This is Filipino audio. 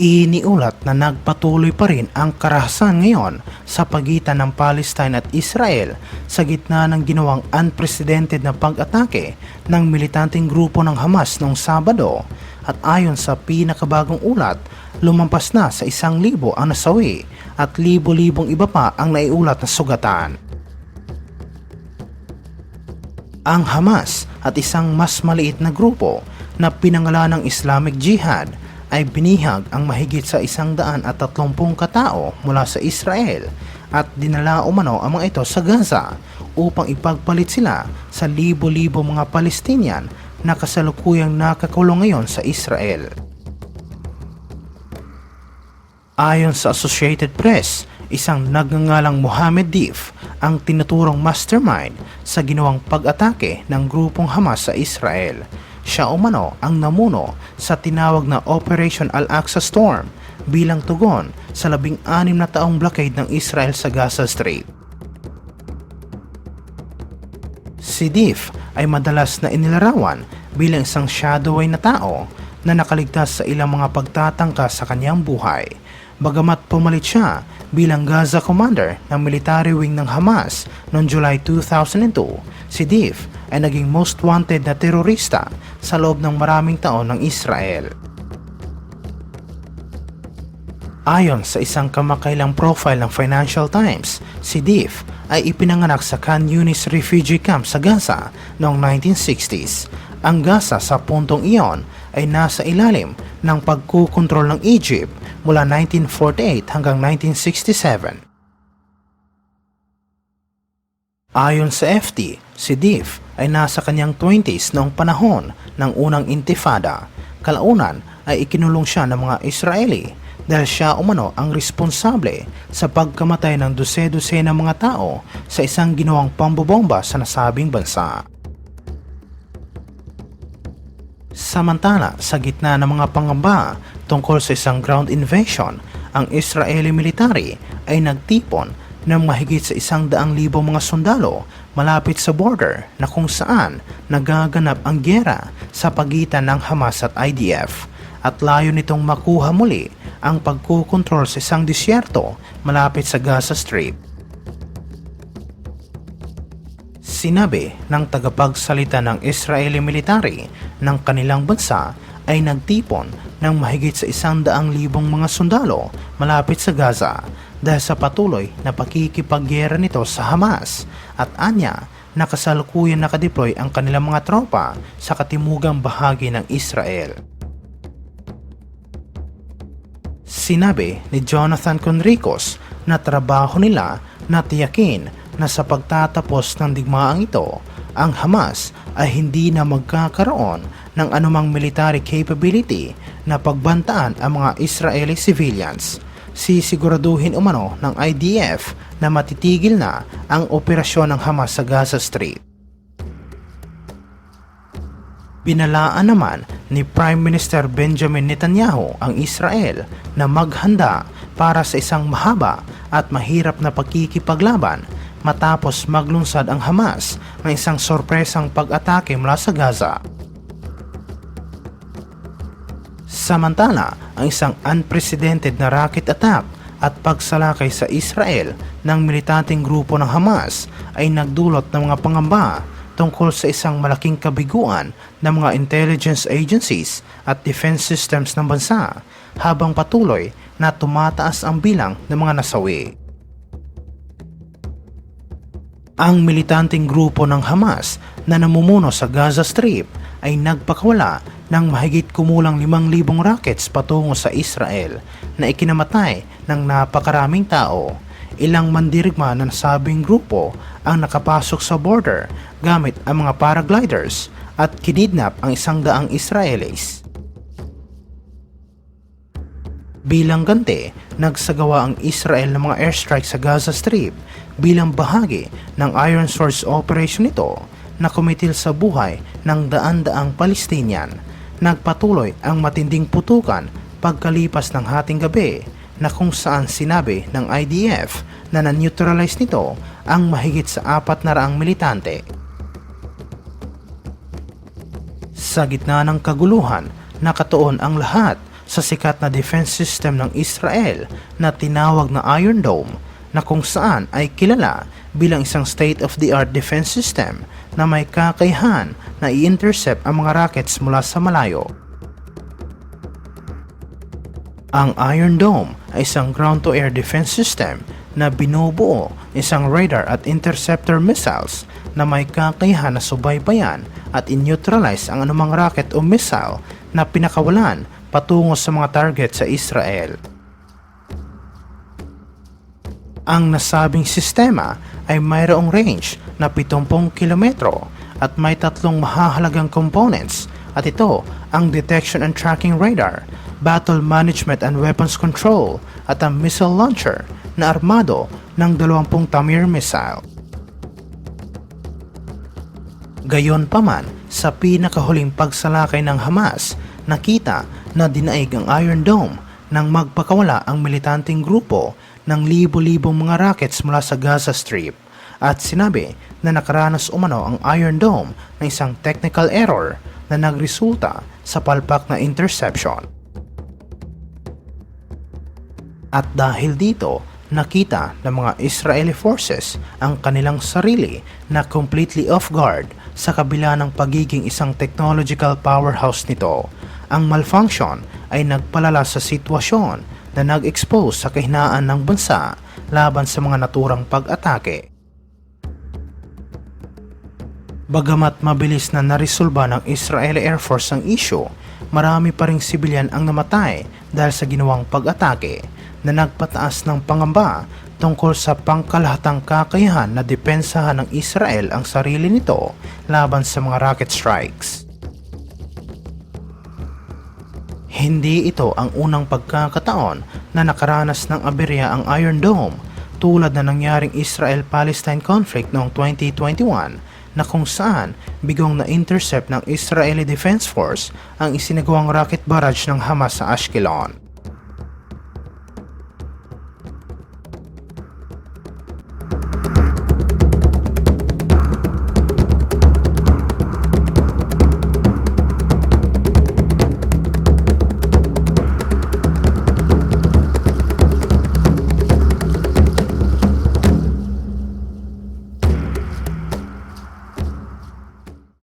Iniulat na nagpatuloy pa rin ang karahasan ngayon sa pagitan ng Palestine at Israel sa gitna ng ginawang unprecedented na pag-atake ng militanteng grupo ng Hamas noong Sabado at ayon sa pinakabagong ulat, lumampas na sa isang libo ang nasawi at libo-libong iba pa ang naiulat na sugatan. Ang Hamas at isang mas maliit na grupo na pinangalan ng Islamic Jihad ay binihag ang mahigit sa isang daan at tatlumpung katao mula sa Israel at dinala umano ang mga ito sa Gaza upang ipagpalit sila sa libo-libo mga Palestinian na kasalukuyang nakakulong ngayon sa Israel. Ayon sa Associated Press, isang nagngangalang Mohammed Dif ang tinuturong mastermind sa ginawang pag-atake ng grupong Hamas sa Israel. Siya umano ang namuno sa tinawag na Operation Al-Aqsa Storm bilang tugon sa labing anim na taong blockade ng Israel sa Gaza Strip. Si Dif ay madalas na inilarawan bilang isang shadoway na tao na nakaligtas sa ilang mga pagtatangka sa kanyang buhay. Bagamat pumalit siya bilang Gaza commander ng military wing ng Hamas noong July 2002, si Dif ay naging most wanted na terorista sa loob ng maraming taon ng Israel. Ayon sa isang kamakailang profile ng Financial Times, si Dif ay ipinanganak sa Khan Yunis Refugee Camp sa Gaza noong 1960s. Ang Gaza sa puntong iyon ay nasa ilalim ng pagkukontrol ng Egypt mula 1948 hanggang 1967. Ayon sa FT, si Dif ay nasa kanyang 20s noong panahon ng unang intifada. Kalaunan ay ikinulong siya ng mga Israeli dahil siya umano ang responsable sa pagkamatay ng dose-dose ng mga tao sa isang ginawang pambobomba sa nasabing bansa. Samantala, sa gitna ng mga pangamba tungkol sa isang ground invasion, ang Israeli military ay nagtipon ng mahigit sa isang daang libo mga sundalo malapit sa border na kung saan nagaganap ang gyera sa pagitan ng Hamas at IDF at layo nitong makuha muli ang pagkukontrol sa isang disyerto malapit sa Gaza Strip. Sinabi ng tagapagsalita ng Israeli military ng kanilang bansa ay nagtipon ng mahigit sa isang daang libong mga sundalo malapit sa Gaza dahil sa patuloy na pakikipagyera nito sa Hamas at anya na kasalukuyan nakadeploy ang kanilang mga tropa sa katimugang bahagi ng Israel. Sinabi ni Jonathan Conricos na trabaho nila na tiyakin na sa pagtatapos ng digmaang ito, ang Hamas ay hindi na magkakaroon ng anumang military capability na pagbantaan ang mga Israeli civilians. Sisiguraduhin umano ng IDF na matitigil na ang operasyon ng Hamas sa Gaza Strip. Binalaan naman ni Prime Minister Benjamin Netanyahu ang Israel na maghanda para sa isang mahaba at mahirap na pagkikipaglaban matapos maglunsad ang Hamas ng isang sorpresang pag-atake mula sa Gaza. Samantala, ang isang unprecedented na rocket attack at pagsalakay sa Israel ng militanteng grupo ng Hamas ay nagdulot ng mga pangamba tungkol sa isang malaking kabiguan ng mga intelligence agencies at defense systems ng bansa habang patuloy na tumataas ang bilang ng mga nasawi. Ang militanteng grupo ng Hamas na namumuno sa Gaza Strip ay nagpakawala ng mahigit kumulang 5,000 rockets patungo sa Israel na ikinamatay ng napakaraming tao. Ilang mandirigma ng nasabing grupo ang nakapasok sa border gamit ang mga paragliders at kinidnap ang isang daang Israelis. Bilang ganti, nagsagawa ang Israel ng mga airstrike sa Gaza Strip bilang bahagi ng Iron Swords operation nito na kumitil sa buhay ng daan-daang Palestinian. Nagpatuloy ang matinding putukan pagkalipas ng hating gabi na kung saan sinabi ng IDF na na-neutralize nito ang mahigit sa apat na raang militante. Sa gitna ng kaguluhan, nakatuon ang lahat sa sikat na defense system ng Israel na tinawag na Iron Dome na kung saan ay kilala bilang isang state-of-the-art defense system na may kakayahan na i-intercept ang mga rockets mula sa malayo. Ang Iron Dome ay isang ground-to-air defense system na binubuo isang radar at interceptor missiles na may kakayahan na subaybayan at in-neutralize ang anumang rocket o missile na pinakawalan patungo sa mga target sa Israel. Ang nasabing sistema ay mayroong range na 70 kilometro at may tatlong mahahalagang components at ito ang detection and tracking radar, battle management and weapons control at ang missile launcher na armado ng 20 Tamir missile. Gayon paman, sa pinakahuling pagsalakay ng Hamas, nakita na dinaig ang Iron Dome nang magpakawala ang militanteng grupo ng libo-libong mga rockets mula sa Gaza Strip at sinabi na nakaranas umano ang Iron Dome ng isang technical error na nagresulta sa palpak na interception. At dahil dito, nakita ng mga Israeli forces ang kanilang sarili na completely off guard sa kabila ng pagiging isang technological powerhouse nito. Ang malfunction ay nagpalala sa sitwasyon na nag-expose sa kahinaan ng bansa laban sa mga naturang pag-atake. Bagamat mabilis na naresolba ng Israeli Air Force ang issue, marami pa ring sibilyan ang namatay dahil sa ginawang pag-atake na nagpataas ng pangamba tungkol sa pangkalahatang kakayahan na depensahan ng Israel ang sarili nito laban sa mga rocket strikes. Hindi ito ang unang pagkakataon na nakaranas ng aberya ang Iron Dome tulad na nangyaring Israel-Palestine conflict noong 2021 na kung saan bigong na-intercept ng Israeli Defense Force ang isinagawang rocket barrage ng Hamas sa Ashkelon.